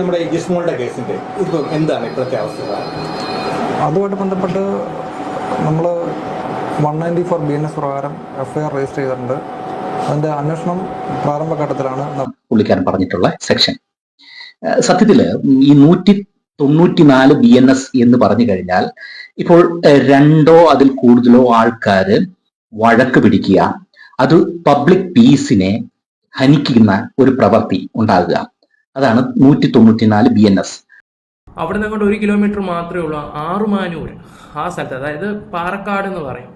നമ്മുടെ ഈ ജിസ്മോളുടെ കേസിന്റെ ഇപ്പം എന്താണ് ഇപ്പോഴത്തെ അവസ്ഥ? അതുമായിട്ട് ബന്ധപ്പെട്ട് നമ്മൾ one ninety four B N S പ്രകാരം എഫ്ഐആർ രജിസ്റ്റർ ചെയ്തിട്ടുണ്ട്. അതിന്റെ അന്വേഷണം പ്രാരംഭഘട്ടത്തിലാണ് പുള്ളിക്കാരൻ പറഞ്ഞിട്ടുള്ള സെക്ഷൻ. സത്യത്തിൽ ഈ നൂറ്റി തൊണ്ണൂറ്റിനാല് ബി എൻ എസ് എന്ന് പറഞ്ഞു കഴിഞ്ഞാൽ ഇപ്പോൾ രണ്ടോ അതിൽ കൂടുതലോ ആൾക്കാർ വഴക്ക് പിടിക്കുക അത് പബ്ലിക് പീസിനെ ഹനിക്കുന്ന ഒരു പ്രവൃത്തി ഉണ്ടാകുക. അതാണ് നൂറ്റി തൊണ്ണൂറ്റിനാല് ബി എൻ എസ് അവിടെ നിന്ന് അങ്ങോട്ട് ഒരു കിലോമീറ്റർ മാത്രമേ ഉള്ളൂ. ആറുമാനൂർ ആ സ്ഥലത്ത്. അതായത് പാറക്കാട് എന്ന് പറയും.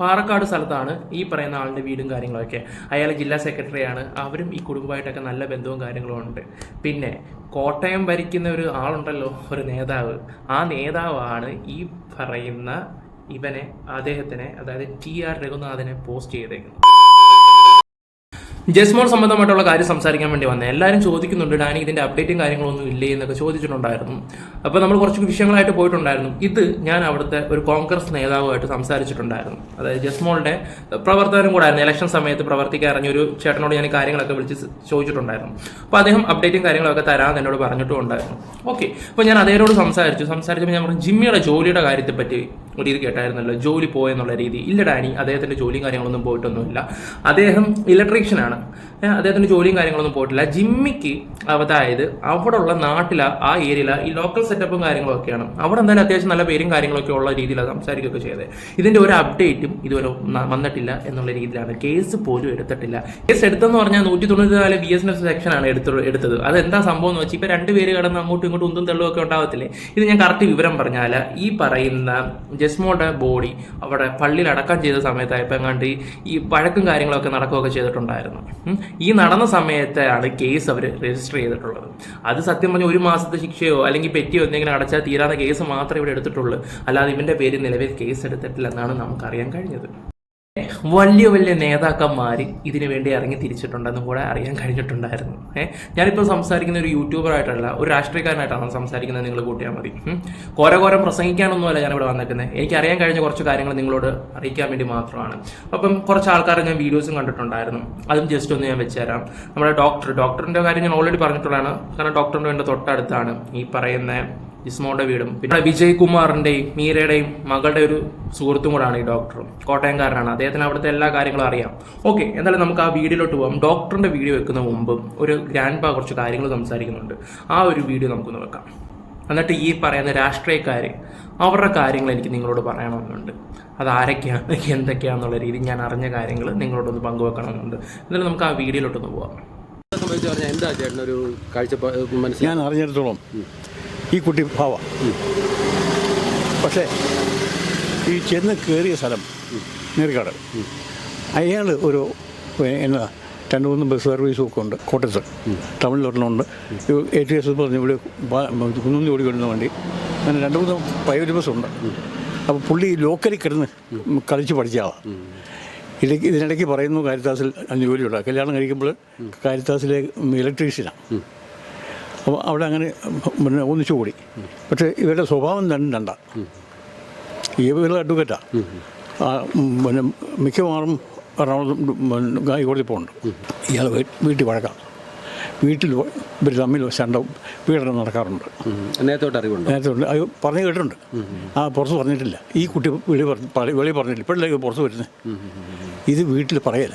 പാറക്കാട് സ്ഥലത്താണ് ഈ പറയുന്ന ആളുടെ വീടും കാര്യങ്ങളൊക്കെ. അയാൾ ജില്ലാ സെക്രട്ടറിയാണ് അവരും ഈ കുടുംബമായിട്ടൊക്കെ നല്ല ബന്ധവും കാര്യങ്ങളും ഉണ്ട്. പിന്നെ കോട്ടയം ഭരിക്കുന്ന ഒരു ആളുണ്ടല്ലോ ഒരു നേതാവ്. ആ നേതാവാണ് ഈ പറയുന്ന ഇവനെ അദ്ദേഹത്തിനെ അതായത് ടി ആർ രഘുനാഥനെ പോസ്റ്റ് ചെയ്തേക്കുന്നത്. ജസ്മോൾ സംബന്ധമായിട്ടുള്ള കാര്യം സംസാരിക്കാൻ വേണ്ടി വന്നത് എല്ലാവരും ചോദിക്കുന്നുണ്ട് ഡാനി ഇതിന്റെ അപ്ഡേറ്റും കാര്യങ്ങളൊന്നും ഇല്ലേ എന്നൊക്കെ ചോദിച്ചിട്ടുണ്ടായിരുന്നു. അപ്പോൾ നമ്മൾ കുറച്ച് വിഷയങ്ങളായിട്ട് പോയിട്ടുണ്ടായിരുന്നു. ഇത് ഞാൻ അവിടുത്തെ ഒരു കോൺഗ്രസ് നേതാവുമായിട്ട് സംസാരിച്ചിട്ടുണ്ടായിരുന്നു. അതായത് ജസ്മോളുടെ കൂടെ കൂടായിരുന്നു ഇലക്ഷൻ സമയത്ത് പ്രവർത്തിക്കാൻ ഇറങ്ങിയ ഒരു ചേട്ടനോട് ഞാൻ കാര്യങ്ങളൊക്കെ വിളിച്ച് ചോദിച്ചിട്ടുണ്ടായിരുന്നു. അപ്പോൾ അദ്ദേഹം അപ്ഡേറ്റും കാര്യങ്ങളൊക്കെ തരാമെന്ന് എന്നോട് പറഞ്ഞിട്ടും ഉണ്ടായിരുന്നു. ഓക്കെ അപ്പോൾ ഞാൻ അദ്ദേഹത്തോട് സംസാരിച്ചു. സംസാരിച്ചപ്പോൾ ഞാൻ പറഞ്ഞു ജിമ്മിയുടെ ജോലിയുടെ കാര്യത്തെ പറ്റി ഒരു ഇത് കേട്ടായിരുന്നല്ലോ ജോലി പോയെന്നുള്ള രീതി. ഇല്ല ഡാനി അദ്ദേഹത്തിന്റെ ജോലിയും കാര്യങ്ങളൊന്നും പോയിട്ടൊന്നുമില്ല. അദ്ദേഹം ഇലക്ട്രീഷ്യനാണ് ഏഹ് അദ്ദേഹത്തിന്റെ ജോലിയും കാര്യങ്ങളൊന്നും പോയിട്ടില്ല. ജിമ്മിക്ക് അതായത് അവിടെ ഉള്ള നാട്ടില ആ ഏരിയയില ഈ ലോക്കൽ സെറ്റപ്പും കാര്യങ്ങളും ഒക്കെയാണ് അവിടെ എന്തായാലും അത്യാവശ്യം നല്ല പേരും കാര്യങ്ങളൊക്കെ ഉള്ള രീതിയിലാണ് സംസാരിക്കുകയൊക്കെ ചെയ്തത്. ഇതിന്റെ ഒരു അപ്ഡേറ്റും ഇതുവരെ വന്നിട്ടില്ല എന്നുള്ള രീതിയിലാണ്. കേസ് പോലും എടുത്തിട്ടില്ല. കേസ് എടുത്തെന്ന് പറഞ്ഞാൽ നൂറ്റി തൊണ്ണൂറ്റിനാല് ബി എസ് എഫ് സെക്ഷനാണ് എടുത്തത് എടുത്തത്. അതെന്താ സംഭവം എന്ന് വെച്ചാൽ ഇപ്പൊ രണ്ടുപേര് കടന്ന് അങ്ങോട്ടും ഇങ്ങോട്ടും ഉന്തും ഒക്കെ ഉണ്ടാവത്തില്ലേ? ഇത് ഞാൻ കറക്റ്റ് വിവരം പറഞ്ഞാൽ ഈ പറയുന്ന ജസ്മോയുടെ ബോഡി അവിടെ പള്ളിയിൽ അടക്കം ചെയ്ത സമയത്തായപ്പോൾ എങ്ങാണ്ട് ഈ- വഴക്കും കാര്യങ്ങളൊക്കെ നടക്കുകയൊക്കെ ചെയ്തിട്ടുണ്ടായിരുന്നു. ഈ നടന്ന സമയത്താണ് കേസ് അവർ രജിസ്റ്റർ ചെയ്തിട്ടുള്ളത്. അത് സത്യം പറഞ്ഞാൽ ഒരു മാസത്തെ ശിക്ഷയോ അല്ലെങ്കിൽ പെറ്റിയോ എന്തെങ്കിലും അടച്ചാൽ തീരാത്ത കേസ് മാത്രമേ ഇവിടെ എടുത്തിട്ടുള്ളൂ. അല്ലാതെ ഇവന്റെ പേര് നിലവിൽ കേസ് എടുത്തിട്ടില്ല എടുത്തിട്ടില്ലെന്നാണ് നമുക്കറിയാൻ കഴിഞ്ഞത്. വലിയ വലിയ നേതാക്കന്മാർ ഇതിനു വേണ്ടി ഇറങ്ങി തിരിച്ചിട്ടുണ്ടെന്നും കൂടെ അറിയാൻ കഴിഞ്ഞിട്ടുണ്ടായിരുന്നു. ഏഹ് ഞാനിപ്പോൾ സംസാരിക്കുന്ന ഒരു യൂട്യൂബർ ആയിട്ടല്ല ഒരു രാഷ്ട്രീയക്കാരനായിട്ടാണ് സംസാരിക്കുന്നത്. നിങ്ങൾ കൂട്ടിയാൽ മതി. കോരകോരം പ്രസംഗിക്കാനൊന്നുമല്ല ഞാനിവിടെ വന്നിരിക്കുന്നത് എനിക്ക് അറിയാൻ കഴിഞ്ഞ കുറച്ച് കാര്യങ്ങൾ നിങ്ങളോട് അറിയിക്കാൻ വേണ്ടി മാത്രമാണ്. അപ്പം കുറച്ച് ആൾക്കാരെ ഞാൻ വീഡിയോസും കണ്ടിട്ടുണ്ടായിരുന്നു. അതും ജസ്റ്റ് ഒന്ന് ഞാൻ വെച്ചുതരാം. നമ്മുടെ ഡോക്ടർ ഡോക്ടറിന്റെ കാര്യം ഞാൻ ഓൾറെഡി പറഞ്ഞിട്ടുള്ളതാണ്. കാരണം ഡോക്ടറിന്റെ എന്റെ തൊട്ടടുത്താണ് ഈ പറയുന്ന ഇസ്മോയുടെ വീടും. പിന്നെ വിജയ് കുമാറിന്റെയും മീരയുടെയും മകളുടെ ഒരു സുഹൃത്തും കൂടാണ് ഈ ഡോക്ടർ കോട്ടയംകാരനാണ്. അദ്ദേഹത്തിന് അവിടുത്തെ എല്ലാ കാര്യങ്ങളും അറിയാം. ഓക്കെ എന്തായാലും നമുക്ക് ആ വീഡിയോയിലോട്ട് പോകാം ഡോക്ടറിന്റെ വീഡിയോ വെക്കുന്ന മുമ്പ് ഒരു ഗ്രാൻഡ് പാ കുറച്ച് കാര്യങ്ങൾ സംസാരിക്കുന്നുണ്ട്. ആ ഒരു വീഡിയോ നമുക്കൊന്ന് വെക്കാം. എന്നിട്ട് ഈ പറയുന്ന രാഷ്ട്രീയക്കാർ അവരുടെ കാര്യങ്ങൾ എനിക്ക് നിങ്ങളോട് പറയണമെന്നുണ്ട്. അത് ആരൊക്കെയാണ് എന്തൊക്കെയാണെന്നുള്ള രീതി ഞാൻ അറിഞ്ഞ കാര്യങ്ങൾ നിങ്ങളോടൊന്ന് പങ്കുവെക്കണമെന്നുണ്ട്. എന്നാലും നമുക്ക് ആ വീഡിയോയിലോട്ടൊന്ന് പോവാം. എന്താ ചേട്ടനൊരു കാഴ്ച ഞാൻ അറിഞ്ഞിടത്തോളം ഈ കുട്ടി ഭാവ പക്ഷേ ഈ ചെന്ന് കയറിയ സ്ഥലം നീർക്കാട് അയാൾ ഒരു എന്നാ രണ്ട് മൂന്ന് ബസ് സർവീസും ഒക്കെ ഉണ്ട് കോട്ടയത്ത്. തമിഴ്നാട്ടിലുണ്ട്. എ ടി എസ് പറഞ്ഞ് ഇവിടെ കുന്നുന്നി ഓടി വണ്ടി. അങ്ങനെ രണ്ട് മൂന്ന് പ്രൈവറ്റ് ബസ്സുണ്ട് അപ്പോൾ പുള്ളി ലോക്കലിൽ കിടന്ന് കളിച്ച് പഠിച്ച ആളാണ് ഇതിലേക്ക് ഇതിനിടയ്ക്ക് പറയുന്നു കാരിത്താസിൽ ജോലിയുണ്ട് കല്യാണം കഴിക്കുമ്പോൾ കാരിത്താസിലെ ഇലക്ട്രീഷ്യനാണ് അപ്പോൾ അവിടെ അങ്ങനെ പിന്നെ ഒന്നിച്ചു കൂടി പക്ഷേ ഇവരുടെ സ്വഭാവം തന്നെ രണ്ട. ഇവർ അഡ്വക്കറ്റാണ് പിന്നെ മിക്കവാറും എറണാകുളം ഹൈക്കോടതി പോകുന്നുണ്ട് ഇയാൾ വീട്ടിൽ വഴക്കാം. വീട്ടിൽ ഇവർ തമ്മിൽ ശണ്ട പീഡനം നടക്കാറുണ്ട്. നേരത്തോട്ട് അറിവുണ്ട്? നേരത്തെ ഉണ്ട് അത് പറഞ്ഞു കേട്ടിട്ടുണ്ട്. ആ പുറത്ത് പറഞ്ഞിട്ടില്ല. ഈ കുട്ടി വെളി പറഞ്ഞു പറ- വെളി പറഞ്ഞിട്ടില്ല. ഇപ്പോഴല്ലേ പുറത്ത് വരുന്നത് ഇത് വീട്ടിൽ പറയല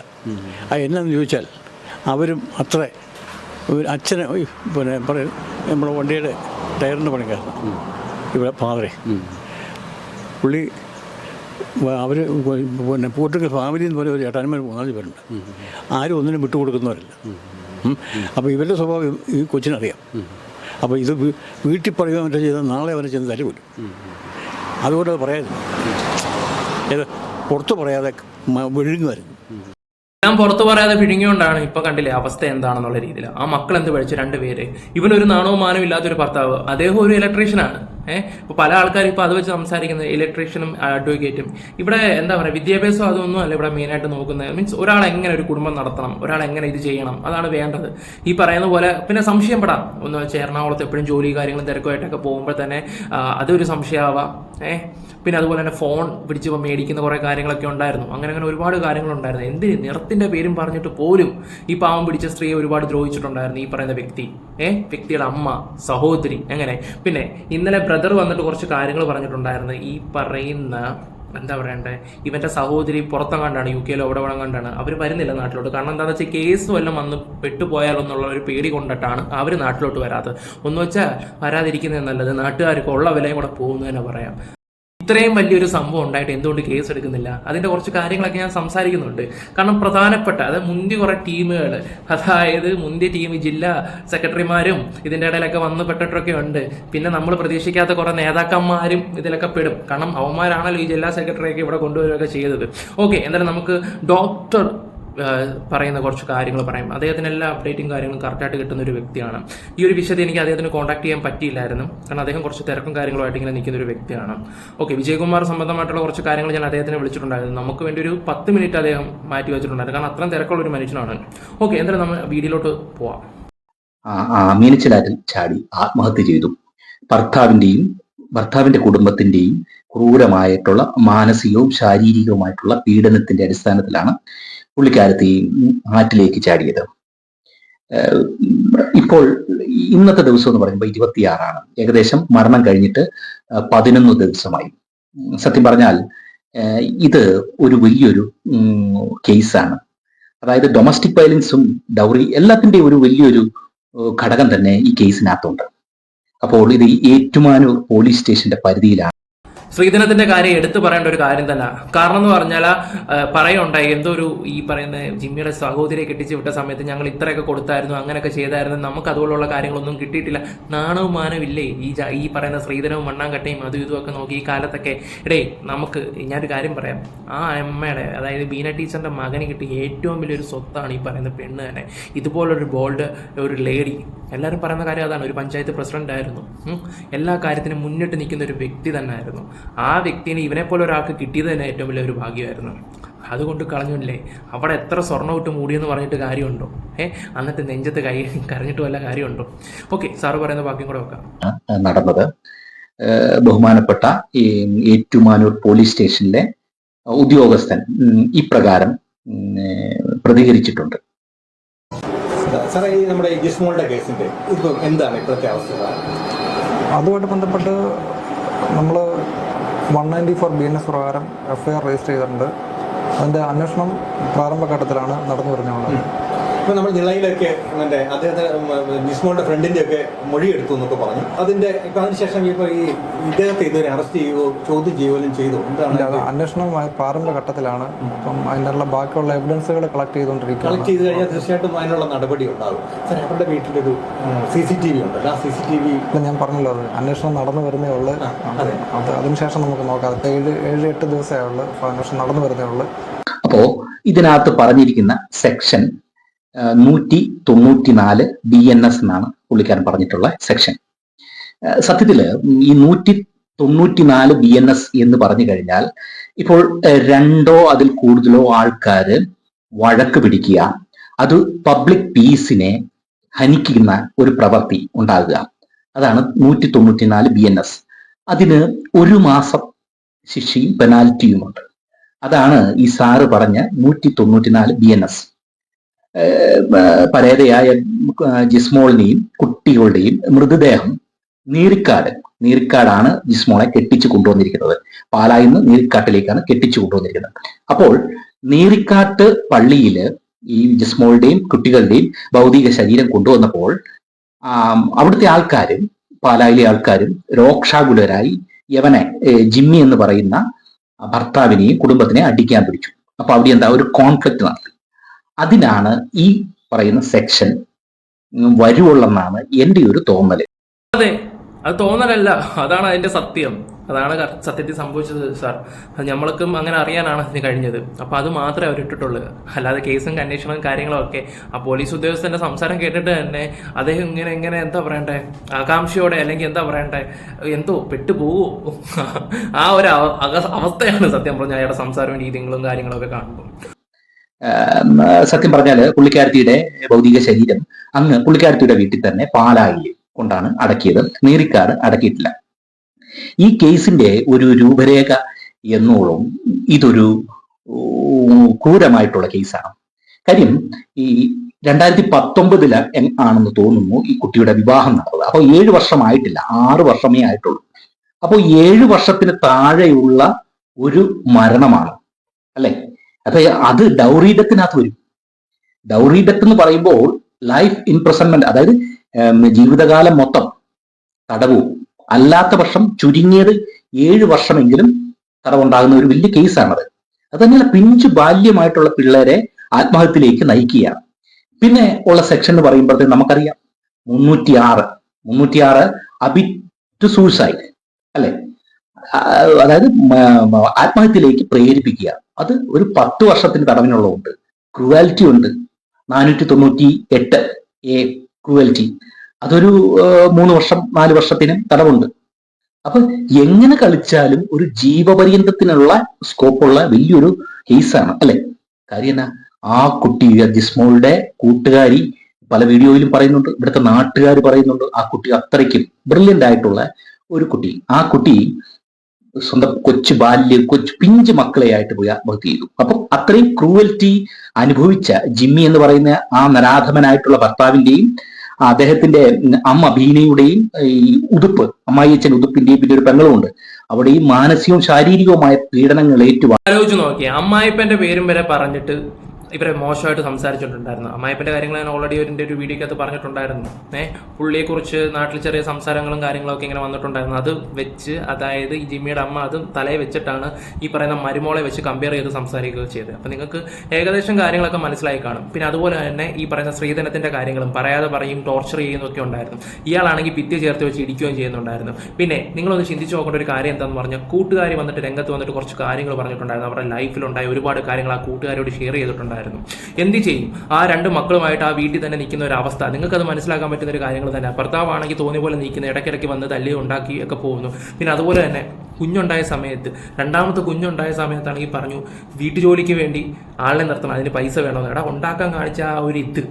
അത് എന്നാന്ന് ചോദിച്ചാൽ അവരും അത്ര അച്ഛനെ പിന്നെ പറയും നമ്മുടെ വണ്ടിയുടെ ടയറിന്റെ പണിക്കാരൻ ഇവിടെ ഫാദറെ പുള്ളി അവർ പിന്നെ പോർട്ടുഗൽ ഫാമിലി എന്ന് പറയുന്ന ഒരു ചേട്ടാന്മാർ മൂന്നാൽ പേരുണ്ട്. ആരും ഒന്നിനും വിട്ടുകൊടുക്കുന്നവരല്ല. കൊടുക്കുന്നവരല്ല അപ്പോൾ ഇവരുടെ സ്വഭാവം ഈ കൊച്ചിനറിയാം. അപ്പോൾ ഇത് വീട്ടിൽ പറയുക മറ്റേ ചെയ്താൽ നാളെ അവനെ ചെന്ന് തരുമല്ലോ അതുകൊണ്ട് അത് പറയാതെ ഏത് പുറത്ത് പറയാതെ വിഴുങ്ങുമായിരുന്നു. ഞാൻ പുറത്തു പറയാതെ പിഴുങ്ങിയോണ്ടാണ് ഇപ്പൊ കണ്ടില്ലേ അവസ്ഥ എന്താണെന്നുള്ള രീതിയിൽ. ആ മക്കൾ എന്ത് പഠിച്ചു? രണ്ടുപേര് ഇവനൊരു നാണവും മാനവും ഇല്ലാത്തൊരു ഭർത്താവ്. അദ്ദേഹം ഒരു ഇലക്ട്രീഷ്യനാണ് ഏഹ് ഇപ്പൊ പല ആൾക്കാരും ഇപ്പൊ അത് വെച്ച് സംസാരിക്കുന്നത് ഇലക്ട്രീഷ്യനും അഡ്വക്കേറ്റും ഇവിടെ എന്താ പറയുക വിദ്യാഭ്യാസം അതൊന്നും അല്ല ഇവിടെ മെയിനായിട്ട് നോക്കുന്നത്. മീൻസ് ഒരാൾ എങ്ങനെ ഒരു കുടുംബം നടത്തണം? ഒരാൾ എങ്ങനെ ഇത് ചെയ്യണം? അതാണ് വേണ്ടത്. ഈ പറയുന്ന പോലെ പിന്നെ സംശയം പെടാം ഒന്ന് വെച്ചാൽ എറണാകുളത്ത് എപ്പോഴും ജോലി കാര്യങ്ങളും തിരക്കുമായിട്ടൊക്കെ പോകുമ്പോൾ തന്നെ അതൊരു സംശയമാവാം. ഏ? പിന്നെ അതുപോലെ തന്നെ ഫോൺ പിടിച്ച് മേടിക്കുന്ന കുറേ കാര്യങ്ങളൊക്കെ ഉണ്ടായിരുന്നു. അങ്ങനെ അങ്ങനെ ഒരുപാട് കാര്യങ്ങളുണ്ടായിരുന്നു എന്തിന് നിറത്തിന്റെ പേരും പറഞ്ഞിട്ട് പോലും ഈ പാവം പിടിച്ച സ്ത്രീയെ ഒരുപാട് ദ്രോഹിച്ചിട്ടുണ്ടായിരുന്നു ഈ പറയുന്ന വ്യക്തി. ഏ? വ്യക്തിയുടെ അമ്മ സഹോദരി അങ്ങനെ പിന്നെ ഇന്നലെ ബ്രദർ വന്നിട്ട് കുറച്ച് കാര്യങ്ങൾ പറഞ്ഞിട്ടുണ്ടായിരുന്നു. ഈ പറയുന്ന എന്താ പറയണ്ടേ? ഇവന്റെ സഹോദരി പുറത്തെങ്ങാണ്ടാണ് യു കെയിലോ അവിടെ വേണം കണ്ടാണ്. അവർ വരുന്നില്ല നാട്ടിലോട്ട്. കാരണം എന്താണെന്ന് വെച്ചാൽ കേസ് വല്ലതും വന്ന് പെട്ടുപോയാലോ എന്നുള്ള ഒരു പേടി കൊണ്ടിട്ടാണ് അവർ നാട്ടിലോട്ട് വരാത്തത്. ഒന്ന് വെച്ചാൽ വരാതിരിക്കുന്നത് നല്ലത്. നാട്ടുകാർക്ക് ഉള്ള വിലയും കൂടെ പോകുന്നതന്നെ പറയാം. ഇത്രയും വലിയൊരു സംഭവം ഉണ്ടായിട്ട് എന്തുകൊണ്ട് കേസ് എടുക്കുന്നില്ല? അതിന്റെ കുറച്ച് കാര്യങ്ങളൊക്കെ ഞാൻ സംസാരിക്കുന്നുണ്ട്. കാരണം പ്രധാനപ്പെട്ട അതായത് മുന്തിയ കുറെ ടീമുകൾ അതായത് മുന്തിയ ടീം ജില്ലാ സെക്രട്ടറിമാരും ഇതിന്റെ ഇടയിലൊക്കെ വന്ന് പെട്ടിട്ടൊക്കെ ഉണ്ട്. പിന്നെ നമ്മൾ പ്രതീക്ഷിക്കാത്ത കുറെ നേതാക്കന്മാരും ഇതിലൊക്കെ പെടും. കാരണം അവന്മാരാണല്ലോ ഈ ജില്ലാ സെക്രട്ടറിയൊക്കെ ഇവിടെ കൊണ്ടുവരികയൊക്കെ ചെയ്തത്. ഓക്കെ എന്തായാലും നമുക്ക് ഡോക്ടർ പറയുന്ന കുറച്ച് കാര്യങ്ങൾ പറയും. അദ്ദേഹത്തിന് എല്ലാ അപ്ഡേറ്റും കാര്യങ്ങളും കറക്റ്റായിട്ട് കിട്ടുന്ന ഒരു വ്യക്തിയാണ്. ഈ ഒരു വിഷയത്തിൽ എനിക്ക് അദ്ദേഹത്തിന് കോൺടാക്ട് ചെയ്യാൻ പറ്റിയില്ലായിരുന്നു. കാരണം അദ്ദേഹം കുറച്ച് തിരക്കും കാര്യങ്ങളുമായിട്ട് ഇങ്ങനെ നിൽക്കുന്ന ഒരു വ്യക്തിയാണ്. ഓക്കെ വിജയകുമാർ സംബന്ധമായിട്ടുള്ള കുറച്ച് കാര്യങ്ങൾ ഞാൻ അദ്ദേഹത്തിന് വിളിച്ചിട്ടുണ്ടായിരുന്നു. നമുക്ക് വേണ്ടി ഒരു പത്ത് മിനിറ്റ് അദ്ദേഹം മാറ്റി വെച്ചിട്ടുണ്ടായിരുന്നു. കാരണം അത്രയും തിരക്കുള്ള ഒരു മനുഷ്യനാണ്. ഓക്കെ എന്തായാലും നമ്മൾ വീഡിയോയിലോട്ട് പോവാം. മീനച്ചിലാറ്റിൽ ചാടി ആത്മഹത്യ ചെയ്തു. ഭർത്താവിന്റെയും ഭർത്താവിന്റെ കുടുംബത്തിന്റെയും ക്രൂരമായിട്ടുള്ള മാനസികവും ശാരീരികവുമായിട്ടുള്ള പീഡനത്തിന്റെ അടിസ്ഥാനത്തിലാണ് പുള്ളിക്കാരത്തി ആറ്റിലേക്ക് ചാടിയത്. ഇപ്പോൾ ഇന്നത്തെ ദിവസം എന്ന് പറയുമ്പോൾ ഇരുപത്തിയാറാണ്. ഏകദേശം മരണം കഴിഞ്ഞിട്ട് പതിനൊന്ന് ദിവസമായി. സത്യം പറഞ്ഞാൽ ഇത് ഒരു വലിയൊരു കേസാണ്. അതായത് ഡൊമസ്റ്റിക് വയലൻസും ഡൗറി എല്ലാത്തിന്റെയും ഒരു വലിയൊരു ഘടകം തന്നെ ഈ കേസിനകത്തുണ്ട്. അപ്പോൾ ഇത് ഏറ്റുമാനൂർ പോലീസ് സ്റ്റേഷന്റെ പരിധിയിലാണ്. ശ്രീധനത്തിന്റെ കാര്യം എടുത്തു പറയേണ്ട ഒരു കാര്യം തന്നെ. കാരണം എന്ന് പറഞ്ഞാൽ പറയുണ്ടായി എന്തോ ഒരു ഈ പറയുന്ന ജിമ്മിയുടെ സഹോദരിയെ കെട്ടിച്ച് വിട്ട സമയത്ത് ഞങ്ങൾ ഇത്രയൊക്കെ കൊടുത്തായിരുന്നു അങ്ങനെയൊക്കെ ചെയ്തായിരുന്നു നമുക്ക് അതുപോലുള്ള കാര്യങ്ങളൊന്നും കിട്ടിയിട്ടില്ല. നാണവും മാനവും ഇല്ലേ? ഈ ഈ പറയുന്ന ശ്രീധനവും മണ്ണാങ്കട്ടയും അതും ഇതും ഒക്കെ നോക്കി ഈ കാലത്തൊക്കെ. ഇടേ നമുക്ക് ഞാനൊരു കാര്യം പറയാം. ആ അമ്മയുടെ അതായത് ബീന ടീച്ചറിന്റെ മകന് കിട്ടിയ ഏറ്റവും വലിയൊരു സ്വത്താണ് ഈ പറയുന്ന പെണ്ണ് തന്നെ. ഇതുപോലൊരു ബോൾഡ് ഒരു ലേഡി. എല്ലാവരും പറയുന്ന കാര്യം അതാണ്. ഒരു പഞ്ചായത്ത് പ്രസിഡന്റ് ആയിരുന്നു. എല്ലാ കാര്യത്തിനും മുന്നിട്ട് നിൽക്കുന്ന ഒരു വ്യക്തി തന്നെ ആയിരുന്നു. ആ വ്യക്തിനെ ഇവനെ പോലെ ഒരാൾക്ക് കിട്ടിയത് തന്നെ ഏറ്റവും വലിയൊരു ഭാഗ്യമായിരുന്നു. അതുകൊണ്ട് കളഞ്ഞില്ലേ അവിടെ എത്ര സ്വർണം ഇട്ട് മൂടിയെന്ന് പറഞ്ഞിട്ട് കാര്യമുണ്ടോ? ഏ? എന്നിട്ട് നെഞ്ചത്ത് കൈ കരഞ്ഞിട്ട് വല്ല കാര്യമുണ്ടോ? ഓക്കെ സാറ് പറയുന്ന വാക്യം കൂടെ വെക്കാം. നടന്നത്. ബഹുമാനപ്പെട്ട ഈ ഏറ്റുമാനൂർ പോലീസ് സ്റ്റേഷനിലെ ഉദ്യോഗസ്ഥൻ ഇപ്രകാരം പ്രതികരിച്ചിട്ടുണ്ട്. സാറേ ഈ നമ്മുടെ ജിസ്മോളുടെ കേസിന്റെ ഇപ്പം എന്താണ് ഇപ്പോഴത്തെ അവസ്ഥ? അതുമായിട്ട് ബന്ധപ്പെട്ട് നമ്മൾ one ninety four B N S പ്രകാരം എഫ് ഐ ആർ രജിസ്റ്റർ ചെയ്തിട്ടുണ്ട്. അതിന്റെ അന്വേഷണം പ്രാരംഭഘട്ടത്തിലാണ് നടന്നു വരുന്നുള്ളത് ഇപ്പൊ നമ്മൾ നിളയിലൊക്കെ മറ്റേ അദ്ദേഹത്തിന്റെ ജിസ്മോളുടെ ഫ്രണ്ടിന്റെ ഒക്കെ മൊഴി എടുത്തു എന്നൊക്കെ പറഞ്ഞു. അതിന്റെ ഇപ്പൊ അതിനുശേഷം ഇപ്പൊ ഈ ഇദ്ദേഹത്തെ ഇതുവരെ അറസ്റ്റ് ചെയ്യുകയോ ചോദ്യം ചെയ്യുകയും ചെയ്തു? എന്താണ് അന്വേഷണം പ്രാരംഭ ഘട്ടത്തിലാണ്. ഇപ്പം അപ്പം അതിനുള്ള ബാക്കിയുള്ള എവിഡൻസുകൾ കളക്ട് കളക്ട് ചെയ്തുകൊണ്ടിരിക്കുകയാണ് ചെയ്ത് കഴിഞ്ഞാൽ തീർച്ചയായിട്ടും അതിനുള്ള നടപടി ഉണ്ടാകും. സാർ അവരുടെ വീട്ടിലൊരു സി സി ടി വി ഉണ്ട് ആ സി സി ടി വി ഇപ്പൊ ഞാൻ പറഞ്ഞല്ലോ അത് അന്വേഷണം നടന്നു വരുന്നേ ഉള്ളൂ. അതെ. അത് അതിനുശേഷം നമുക്ക് നോക്കാം. ഏഴ് ഏഴ് എട്ട് ദിവസമേ ഉള്ളൂ. അപ്പൊ അന്വേഷണം നടന്നു വരുന്നേ ഉള്ളൂ. അപ്പോ ഇതിനകത്ത് പറഞ്ഞിരിക്കുന്ന സെക്ഷൻ നൂറ്റി തൊണ്ണൂറ്റിനാല് ബി എൻ എസ് എന്നാണ് പുള്ളിക്കാരൻ പറഞ്ഞിട്ടുള്ള സെക്ഷൻ സത്യത്തിൽ ഈ നൂറ്റി തൊണ്ണൂറ്റിനാല് ബി എൻ എസ് എന്ന് പറഞ്ഞു കഴിഞ്ഞാൽ ഇപ്പോൾ രണ്ടോ അതിൽ കൂടുതലോ ആൾക്കാര് വഴക്ക് പിടിക്കുക അത് പബ്ലിക് പീസിനെ ഹനിക്കുന്ന ഒരു പ്രവൃത്തി ഉണ്ടാകുക. അതാണ് നൂറ്റി തൊണ്ണൂറ്റിനാല് ബി എൻ എസ് അതിന് ഒരു മാസം ശിക്ഷയും പെനാൽറ്റിയുമുണ്ട് അതാണ് ഈ സാറ് പറഞ്ഞ നൂറ്റി തൊണ്ണൂറ്റിനാല് ബി എൻ എസ് പരേതയായ ജിസ്മോളിനെയും കുട്ടികളുടെയും മൃതദേഹം നീരിക്കാട് നീരിക്കാടാണ് ജിസ്മോളെ കെട്ടിച്ചു കൊണ്ടുവന്നിരിക്കുന്നത്. പാലായിൽ നിന്ന് നീരിക്കാട്ടിലേക്കാണ് കെട്ടിച്ചു കൊണ്ടുവന്നിരിക്കുന്നത്. അപ്പോൾ നീരിക്കാട്ട് പള്ളിയിൽ ഈ ജിസ്മോളുടെയും കുട്ടികളുടെയും ഭൗതിക ശരീരം കൊണ്ടുവന്നപ്പോൾ അവിടുത്തെ ആൾക്കാരും പാലായിലെ ആൾക്കാരും രോക്ഷാകുലരായി യവനെ ജിമ്മി എന്ന് പറയുന്ന ഭർത്താവിനെയും കുടുംബത്തിനെ അടിക്കാൻ പിടിച്ചു. അപ്പൊ അവിടെ എന്താ ഒരു കോൺഫ്ലിക്ട് നടത്തി. അതിനാണ് ഈ പറയുന്ന സെക്ഷൻ വരുവുള്ളെന്നാണ് എന്റെ ഒരു തോന്നൽ അതെ അത് തോന്നലല്ല. അതാണ് അതിന്റെ സത്യം. അതാണ് സത്യത്തിൽ സംഭവിച്ചത് സാർ. നമ്മൾക്കും അങ്ങനെ അറിയാനാണ് ഇതിന് കഴിഞ്ഞത്. അപ്പൊ അത് മാത്രമേ അവർ ഇട്ടിട്ടുള്ളൂ അല്ലാതെ കേസും അന്വേഷണവും കാര്യങ്ങളും ഒക്കെ ആ പോലീസ് ഉദ്യോഗസ്ഥന്റെ സംസാരം കേട്ടിട്ട് തന്നെ അദ്ദേഹം ഇങ്ങനെ എങ്ങനെ എന്താ പറയണ്ടേ? ആകാംക്ഷയോടെ അല്ലെങ്കിൽ എന്താ പറയണ്ടേ? എന്തോ പെട്ടുപോവോ? ആ ഒരു അവസ്ഥയാണ് സത്യം പറഞ്ഞ അയാളുടെ സംസാരവും രീതികളും കാര്യങ്ങളും ഒക്കെ കാണുമ്പോൾ സത്യം പറഞ്ഞാൽ പുള്ളിക്കാരത്തിയുടെ ഭൗതിക ശരീരം അങ്ങ് പുള്ളിക്കാരത്തിയുടെ വീട്ടിൽ തന്നെ പാലായി കൊണ്ടാണ് അടക്കിയത്. നീറിക്കാട് അടക്കിയിട്ടില്ല. ഈ കേസിന്റെ ഒരു രൂപരേഖ എന്നോളം ഇതൊരു ക്രൂരമായിട്ടുള്ള കേസാണ്. കാര്യം ഈ രണ്ടായിരത്തി പത്തൊമ്പതിൽ ആണെന്ന് തോന്നുന്നു ഈ കുട്ടിയുടെ വിവാഹം നടന്നത്. അപ്പോൾ ഏഴ് വർഷമായിട്ടില്ല ആറ് വർഷമേ ആയിട്ടുള്ളൂ. അപ്പോൾ ഏഴ് വർഷത്തിന് താഴെയുള്ള ഒരു മരണമാണ് അല്ലെ? അപ്പൊ അത് ഡൗറി ഡെത്തിനകത്ത് വരും. ഡൗറി ഡെത്ത് എന്ന് പറയുമ്പോൾ ലൈഫ് ഇംപ്രസൺമെന്റ് അതായത് ജീവിതകാലം മൊത്തം തടവും. അല്ലാത്ത പക്ഷം ചുരുങ്ങിയത് ഏഴ് വർഷമെങ്കിലും തടവുണ്ടാകുന്ന ഒരു വലിയ കേസാണത് അത് തന്നെയല്ല പിഞ്ചു ബാല്യമായിട്ടുള്ള പിള്ളേരെ ആത്മഹത്യയിലേക്ക് നയിക്കുകയാണ്. പിന്നെ ഉള്ള സെക്ഷൻ എന്ന് പറയുമ്പോഴത്തേക്ക് നമുക്കറിയാം മുന്നൂറ്റി ആറ് മുന്നൂറ്റി ആറ് അബിറ്റ് സൂസൈഡ് അല്ലെ? അതായത് ആത്മഹത്യയിലേക്ക് പ്രേരിപ്പിക്കുക. അത് ഒരു പത്ത് വർഷത്തിന് തടവിനുള്ളതുണ്ട്. ക്രുവാലിറ്റി ഉണ്ട്. നാനൂറ്റി തൊണ്ണൂറ്റി എട്ട് എ ക്രുവാലിറ്റി അതൊരു മൂന്ന് വർഷം നാല് വർഷത്തിന് തടവുണ്ട്. അപ്പൊ എങ്ങനെ കളിച്ചാലും ഒരു ജീവപര്യന്തത്തിനുള്ള സ്കോപ്പുള്ള വലിയൊരു കേസാണ് അല്ലെ? കാര്യം എന്നാ? ആ കുട്ടി ജിസ്മോളുടെ കൂട്ടുകാരി പല വീഡിയോയിലും പറയുന്നുണ്ട്. ഇവിടുത്തെ നാട്ടുകാർ പറയുന്നുണ്ട്. ആ കുട്ടി അത്രയ്ക്കും ബ്രില്യന്റ് ആയിട്ടുള്ള ഒരു കുട്ടി. ആ കുട്ടി സ്വന്തം കൊച്ചു ബാല്യ കൊച്ചു പിഞ്ച് മക്കളെയായിട്ട് പോയി ആത്മഹത്യ ചെയ്തു. അപ്പം അത്രയും ക്രൂവൽറ്റി അനുഭവിച്ച ജിമ്മി എന്ന് പറയുന്ന ആ നരാധമനായിട്ടുള്ള ഭർത്താവിന്റെയും അദ്ദേഹത്തിന്റെ അമ്മ ഭീനയുടെയും ഈ ഉതുപ്പ് അമ്മായിയച്ഛൻ ഉതുപ്പിന്റെയും പിന്നെ ഒരു പെങ്ങളുമുണ്ട് ഈ മാനസികവും ശാരീരികവുമായ പീഡനങ്ങൾ ഏറ്റുവാങ്ങി ആലോചിച്ച് നോക്കിയ അമ്മായിപ്പന്റെ പേരും വരെ പറഞ്ഞിട്ട് ഇവരെ മോശമായിട്ട് സംസാരിച്ചിട്ടുണ്ടായിരുന്നു. അമ്മായിപ്പന്റെ കാര്യങ്ങൾ ഞാൻ ഓൾറെഡി എന്റെ ഒരു വീഡിയോക്കകത്ത് പറഞ്ഞിട്ടുണ്ടായിരുന്നു. ഏഹ് പുള്ളിയെക്കുറിച്ച് നാട്ടിൽ ചെറിയ സംസാരങ്ങളും കാര്യങ്ങളൊക്കെ ഇങ്ങനെ വന്നിട്ടുണ്ടായിരുന്നു. അത് വെച്ച് അതായത് ഈ ജിമ്മിയുടെ അമ്മ അത് തലയെ വെച്ചിട്ടാണ് ഈ പറയുന്ന മരുമോളെ വെച്ച് കമ്പയർ ചെയ്ത് സംസാരിക്കുക ചെയ്തത്. അപ്പം നിങ്ങൾക്ക് ഏകദേശം കാര്യങ്ങളൊക്കെ മനസ്സിലായി കാണും. പിന്നെ അതുപോലെ തന്നെ ഈ പറയുന്ന സ്ത്രീധനത്തിന്റെ കാര്യങ്ങളും പറയാതെ പറയും ടോർച്ചർ ചെയ്യുന്നതൊക്കെ ഉണ്ടായിരുന്നു. ഇയാളാണെങ്കിൽ ഭിത്തി ചേർത്ത് വെച്ച് ഇടിക്കുകയും ചെയ്യുന്നുണ്ടായിരുന്നു. പിന്നെ നിങ്ങളൊന്ന് ചിന്തിച്ചു നോക്കേണ്ട ഒരു കാര്യം എന്താണെന്ന് പറഞ്ഞാൽ കൂട്ടുകാരി വന്നിട്ട് രംഗത്ത് വന്നിട്ട് കുറച്ച് കാര്യങ്ങൾ പറഞ്ഞിട്ടുണ്ടായിരുന്നു. അവരുടെ ലൈഫിലുണ്ടായ ഒരുപാട് കാര്യങ്ങൾ ആ കൂട്ടുകാരോട് ഷെയർ ചെയ്തിട്ടുണ്ടായിരുന്നു. എന്ത് ചെയ്യും? ആ രണ്ട് മക്കളുമായിട്ട് ആ വീട്ടിൽ തന്നെ നിൽക്കുന്ന ഒരു അവസ്ഥ. നിങ്ങൾക്ക് അത് മനസ്സിലാക്കാൻ പറ്റുന്ന ഒരു കാര്യങ്ങൾ തന്നെ. ഭർത്താവാണെങ്കിൽ തോന്നിയ പോലെ നിൽക്കുന്ന. ഇടയ്ക്കിടയ്ക്ക് വന്ന് തല്ലി ഉണ്ടാക്കി ഒക്കെ പോകുന്നു. പിന്നെ അതുപോലെ തന്നെ കുഞ്ഞുണ്ടായ സമയത്ത് രണ്ടാമത്തെ കുഞ്ഞുണ്ടായ സമയത്താണെങ്കിൽ പറഞ്ഞു വീട്ടു ജോലിക്ക് വേണ്ടി ആളിനെ നിർത്തണം. അതിന് പൈസ വേണമെന്ന്. എടാ ഉണ്ടാക്കാൻ കാണിച്ച ആ ഒരു ഇത്.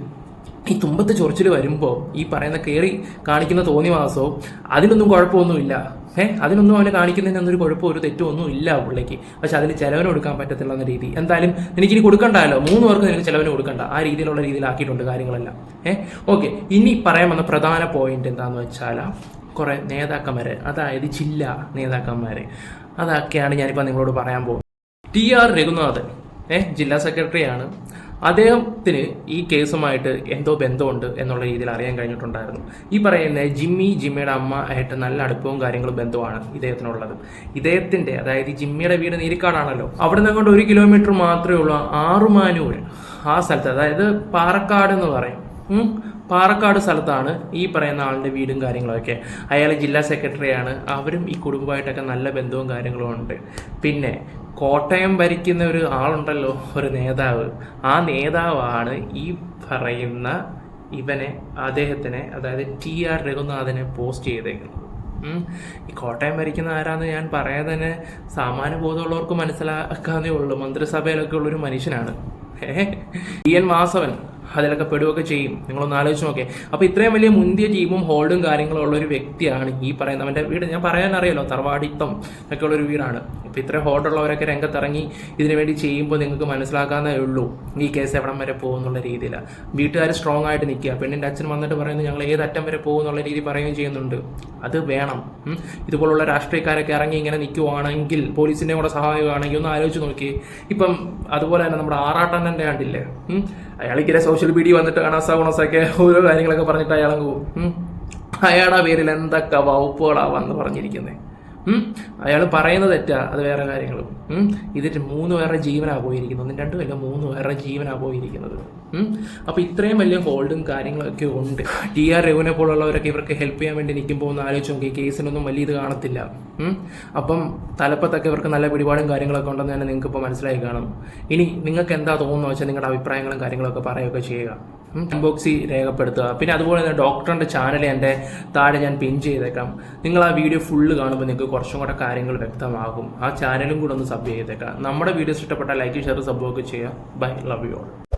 ഈ തുമ്പത്ത് ചൊറിച്ചിൽ വരുമ്പോൾ ഈ പറയുന്ന കയറി കാണിക്കുന്ന തോന്നിവാസവും അതിനൊന്നും കുഴപ്പമൊന്നുമില്ല. ഏ? അതിനൊന്നും അവനെ കാണിക്കുന്നതിന് എന്നൊരു കുഴപ്പം ഒരു തെറ്റോ ഒന്നും ഇല്ല പുള്ളിക്ക്. പക്ഷെ അതിന് ചിലവിന് കൊടുക്കാൻ പറ്റത്തില്ല എന്ന രീതി. എന്തായാലും എനിക്കിനി കൊടുക്കണ്ടല്ലോ മൂന്ന് പേർക്ക് നിനക്ക് ചിലവിന് കൊടുക്കണ്ട. ആ രീതിയിലുള്ള രീതിയിലാക്കിയിട്ടുണ്ട് കാര്യങ്ങളെല്ലാം. ഏ? ഓക്കെ. ഇനി പറയാൻ വന്ന പ്രധാന പോയിന്റ് എന്താന്ന് വെച്ചാൽ കുറേ നേതാക്കന്മാരെ അതായത് ചില്ല നേതാക്കന്മാരെ. അതൊക്കെയാണ് ഞാനിപ്പോൾ നിങ്ങളോട് പറയാൻ പോകുന്നത്. ടി ആർ രഘുനാഥൻ ഏഹ് ജില്ലാ സെക്രട്ടറിയാണ് അദ്ദേഹത്തിന് ഈ കേസുമായിട്ട് എന്തോ ബന്ധമുണ്ട് എന്നുള്ള രീതിയിൽ അറിയാൻ കഴിഞ്ഞിട്ടുണ്ടായിരുന്നു. ഈ പറയുന്ന ജിമ്മി ജിമ്മിയുടെ അമ്മ ആയിട്ട് നല്ല അടുപ്പവും കാര്യങ്ങളും ബന്ധമാണ് ഇദ്ദേഹത്തിനുള്ളത്. ഇദ്ദേഹത്തിന്റെ അതായത് ജിമ്മിയുടെ വീട് നീരിക്കാടാണല്ലോ. അവിടെ നിന്ന് അങ്ങോട്ട് ഒരു കിലോമീറ്റർ മാത്രമേ ഉള്ളൂ ആറുമാനൂർ ആ സ്ഥലത്ത്. അതായത് പാറക്കാട് എന്ന് പറയും. പാറക്കാട് സ്ഥലത്താണ് ഈ പറയുന്ന ആളുടെ വീടും കാര്യങ്ങളൊക്കെ. അയാൾ ജില്ലാ സെക്രട്ടറിയാണ് അവരും ഈ കുടുംബമായിട്ടൊക്കെ നല്ല ബന്ധവും കാര്യങ്ങളും ഉണ്ട്. പിന്നെ കോട്ടയം ഭരിക്കുന്ന ഒരു ആളുണ്ടല്ലോ ഒരു നേതാവ്. ആ നേതാവാണ് ഈ പറയുന്ന ഇവനെ അദ്ദേഹത്തിനെ അതായത് ടി ആർ രഘുനാഥനെ പോസ്റ്റ് ചെയ്തേക്കുന്നത്. ഈ കോട്ടയം ഭരിക്കുന്ന ആരാന്ന് ഞാൻ പറയാൻ തന്നെ സാമാന്യ ബോധമുള്ളവർക്ക് മനസ്സിലാക്കാന്നേ ഉള്ളൂ. മന്ത്രിസഭയിലൊക്കെ ഉള്ളൊരു മനുഷ്യനാണ്. T N Vasavan. അതിലൊക്കെ പെടുകയൊക്കെ ചെയ്യും. നിങ്ങളൊന്ന് ആലോചിച്ച് നോക്കേ. അപ്പോൾ ഇത്രയും വലിയ മുന്തിയ ടീമും ഹോൾഡും കാര്യങ്ങളും ഉള്ള ഒരു വ്യക്തിയാണ് ഈ പറയുന്ന അവന്റെ വീട്. ഞാൻ പറയാൻ അറിയാലോ തറവാടിത്തം ഒക്കെ ഉള്ള ഒരു വീടാണ്. ഇപ്പോൾ ഇത്രയും ഹോൾഡുള്ളവരൊക്കെ രംഗത്തിറങ്ങി ഇതിനു വേണ്ടി ചെയ്യുമ്പോൾ നിങ്ങൾക്ക് മനസ്സിലാക്കാന്നേ ഉള്ളൂ ഈ കേസ് എവിടം വരെ പോകുന്നുള്ള രീതിയിലാണ് വീട്ടുകാർ സ്ട്രോങ് ആയിട്ട് നിൽക്കുക. പെണ്ണിന്റെ അച്ഛൻ വന്നിട്ട് പറയുന്നത് ഞങ്ങൾ ഏത് അറ്റം വരെ പോകുന്നുള്ള രീതി പറയുകയും ചെയ്യുന്നുണ്ട്. അത് വേണം. ഇതുപോലുള്ള രാഷ്ട്രീയക്കാരൊക്കെ ഇറങ്ങി ഇങ്ങനെ നിൽക്കുവാണെങ്കിൽ പോലീസിന്റെ കൂടെ സഹായമാണെങ്കിൽ ഒന്ന് ആലോചിച്ച് നോക്കി ഇപ്പം അതുപോലെ തന്നെ നമ്മുടെ ആറാട്ടണ്ണന്റെ കണ്ടില്ലേ? ഉം. അയാളിക്കിടെ സോഷ്യൽ മീഡിയ വന്നിട്ട് അണസ ഗുണസൊക്കെ ഓരോ കാര്യങ്ങളൊക്കെ പറഞ്ഞിട്ട് അയാളങ്ങ് പോകും അയാളുടെ പേരിൽ എന്തൊക്കെ വകുപ്പുകളാവാന്ന് പറഞ്ഞിരിക്കുന്നത് അയാൾ പറയുന്നത് തെറ്റാ അത് വേറെ കാര്യങ്ങളും. ഇതിന്റെ മൂന്ന് പേരുടെ ജീവനാ പോയിരിക്കുന്നത്. ഒന്നും രണ്ടും അല്ല മൂന്ന് പേരുടെ ജീവനാ പോയിരിക്കുന്നത്. അപ്പോൾ ഇത്രയും വലിയ ഹോൾഡും കാര്യങ്ങളൊക്കെ ഉണ്ട്. ടി ആർ രഘുവിനെ പോലുള്ളവരൊക്കെ ഇവർക്ക് ഹെൽപ്പ് ചെയ്യാൻ വേണ്ടി നിൽക്കുമ്പോൾ ഒന്ന് ആലോചിച്ച് നോക്കി കേസിനൊന്നും വലിയ ഇത് കാണത്തില്ല. അപ്പം തലപ്പത്തൊക്കെ ഇവർക്ക് നല്ല പിടിപാടും കാര്യങ്ങളൊക്കെ ഉണ്ടെന്ന് തന്നെ നിങ്ങൾക്ക് ഇപ്പോൾ മനസ്സിലായി കാണും. ഇനി നിങ്ങൾക്ക് എന്താ തോന്നുന്നു വെച്ചാൽ നിങ്ങളുടെ അഭിപ്രായങ്ങളും കാര്യങ്ങളൊക്കെ പറയുകയൊക്കെ ചെയ്യുക. അൺബോക്സി രേഖപ്പെടുത്തുക. പിന്നെ അതുപോലെ തന്നെ ഡോക്ടറിന്റെ ചാനൽ എന്റെ താഴെ ഞാൻ പിൻ ചെയ്തേക്കാം. നിങ്ങൾ ആ വീഡിയോ ഫുള്ള് കാണുമ്പോൾ നിങ്ങൾക്ക് കുറച്ചും കൂടെ കാര്യങ്ങൾ വ്യക്തമാകും. ആ ചാനലും കൂടെ ഒന്ന് സബ് ചെയ്തേക്കാം. നമ്മുടെ വീഡിയോസ് ഇഷ്ടപ്പെട്ട ലൈക്ക് ഷെയർ സബ്ബൊക്കെ ചെയ്യുക. Bye love you all